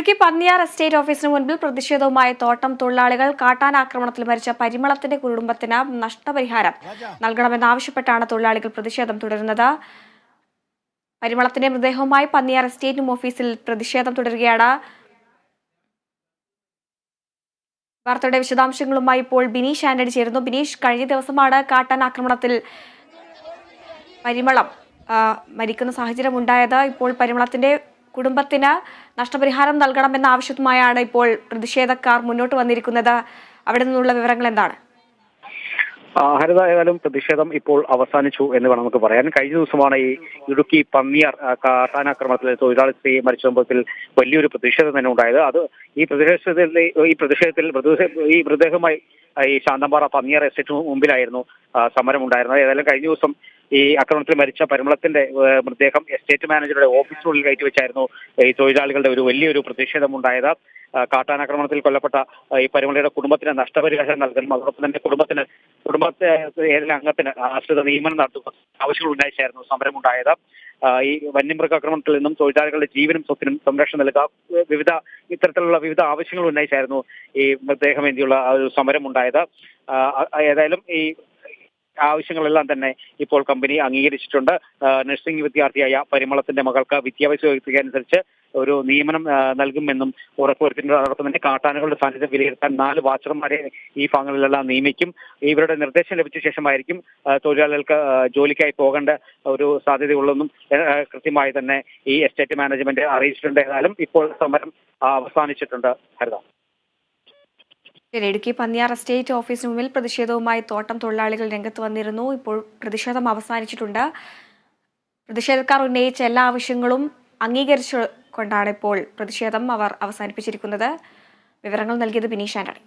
Idukki Panniyar estate ഓഫീസിന് മുൻപിൽ പ്രതിഷേധവുമായി തോട്ടം തൊഴിലാളികൾ കാട്ടാനാക്രമണത്തിൽ മരിച്ച പരിമളത്തിന്റെ കുടുംബത്തിന് നഷ്ടപരിഹാരം നൽകണമെന്നാവശ്യപ്പെട്ടാണ് തൊഴിലാളികൾ പ്രതിഷേധം തുടരുന്നത്. പരിമളത്തിന്റെ മൃതദേഹവുമായി പന്നിയാർ എസ്റ്റേറ്റും ഓഫീസിൽ പ്രതിഷേധം തുടരുകയാണ്. വാർത്തയുടെ വിശദാംശങ്ങളുമായി ഇപ്പോൾ ബിനീഷ് ആന്റണി ചേരുന്നു. ബിനീഷ് കഴിഞ്ഞ ദിവസമാണ് കാട്ടാൻ ആക്രമണത്തിൽ പരിമളം മരിക്കുന്ന സാഹചര്യം ഉണ്ടായത് ഇപ്പോൾ പരിമളത്തിന്റെ കുടുംബത്തിന് നഷ്ടപരിഹാരം നൽകണമെന്ന ആവശ്യവുമായാണ് ഇപ്പോൾ പ്രതിഷേധക്കാർ മുന്നോട്ട് വന്നിരിക്കുന്നത്. അവിടെ നിന്നുള്ള വിവരങ്ങൾ എന്താണ്? ഹരിത ഏതായാലും പ്രതിഷേധം ഇപ്പോൾ അവസാനിച്ചു എന്ന് വേണം നമുക്ക് പറയാൻ. കഴിഞ്ഞ ദിവസമാണ് ഈ ഇടുക്കി പന്നിയാർ കാട്ടാനാക്രമണത്തിൽ തൊഴിലാളി സ്ത്രീ മരിച്ച സംഭവത്തിൽ വലിയൊരു പ്രതിഷേധം തന്നെ ഉണ്ടായത്. അത് ഈ പ്രതിഷേധത്തിൽ ഈ പ്രതിഷേധത്തിൽ ഈ മൃതദേഹമായി ഈ ശാന്തമ്പാറ പന്നിയാർ എസ്റ്റേറ്റിന് മുമ്പിലായിരുന്നു സമരം ഉണ്ടായിരുന്നത് ഏതായാലും കഴിഞ്ഞ ദിവസം ഈ ആക്രമണത്തിൽ മരിച്ച പരിമളത്തിന്റെ മൃതദേഹം എസ്റ്റേറ്റ് മാനേജറുടെ ഓഫീസിനുള്ളിൽ കയറ്റിവെച്ചായിരുന്നു ഈ തൊഴിലാളികളുടെ ഒരു വലിയൊരു പ്രതിഷേധം ഉണ്ടായത് ആ, കാട്ടാനാക്രമണത്തിൽ കൊല്ലപ്പെട്ട ഈ പരിമളയുടെ കുടുംബത്തിന് നഷ്ടപരിഹാരം നൽകണം അതോടൊപ്പം തന്നെ കുടുംബത്തിന് കുടുംബത്തെ ഏതെങ്കിലും അംഗത്തിന് ആശ്രിത നിയമനം നടത്തുക ആവശ്യങ്ങൾ ഉന്നയിച്ചായിരുന്നു സമരം ഉണ്ടായത് ഈ വന്യമൃഗാക്രമണത്തിൽ നിന്നും തൊഴിലാളികളുടെ ജീവനും സ്വത്തിനും സംരക്ഷണം നൽകുക വിവിധ ഇത്തരത്തിലുള്ള വിവിധ ആവശ്യങ്ങൾ ഉന്നയിച്ചായിരുന്നു ഈ മൃതദേഹം വേണ്ടിയുള്ള ഒരു സമരം ഉണ്ടായത് ഏതായാലും ഈ ആവശ്യങ്ങളെല്ലാം തന്നെ ഇപ്പോൾ കമ്പനി അംഗീകരിച്ചിട്ടുണ്ട്. നഴ്സിംഗ് വിദ്യാർത്ഥിയായ പരിമളത്തിന്റെ മകൾക്ക് വിദ്യാഭ്യാസ അനുസരിച്ച് ഒരു നിയമനം നൽകുമെന്നും ഉറപ്പുവരുത്തിയിട്ടുണ്ട്. തന്നെ കാട്ടാനകളുടെ സാന്നിധ്യം വിലയിരുത്താൻ നാല് വാച്ചർമാരെ ഈ ഭാഗങ്ങളിലെല്ലാം നിയമിക്കും. ഇവരുടെ നിർദ്ദേശം ലഭിച്ച ശേഷമായിരിക്കും തൊഴിലാളികൾക്ക് ജോലിക്കായി പോകേണ്ട ഒരു സാധ്യതയുള്ളതെന്നും കൃത്യമായി തന്നെ ഈ എസ്റ്റേറ്റ് മാനേജ്മെന്റ് അറിയിച്ചിട്ടുണ്ട്. ഏതായാലും ഇപ്പോൾ സമരം അവസാനിച്ചിട്ടുണ്ട്. ഹരിത ഇടുക്കി പന്നിയാർ എസ്റ്റേറ്റ് ഓഫീസിന് മുമ്പിൽ പ്രതിഷേധവുമായി തോട്ടം തൊഴിലാളികൾ രംഗത്ത് വന്നിരുന്നു. ഇപ്പോൾ പ്രതിഷേധം അവസാനിച്ചിട്ടുണ്ട്. പ്രതിഷേധക്കാർ ഉന്നയിച്ച എല്ലാ ആവശ്യങ്ങളും അംഗീകരിച്ചു കൊണ്ടാണ് ഇപ്പോൾ പ്രതിഷേധം അവർ അവസാനിപ്പിച്ചിരിക്കുന്നത്. വിവരങ്ങൾ നൽകിയത് ബിനീഷ് ആന്റണി.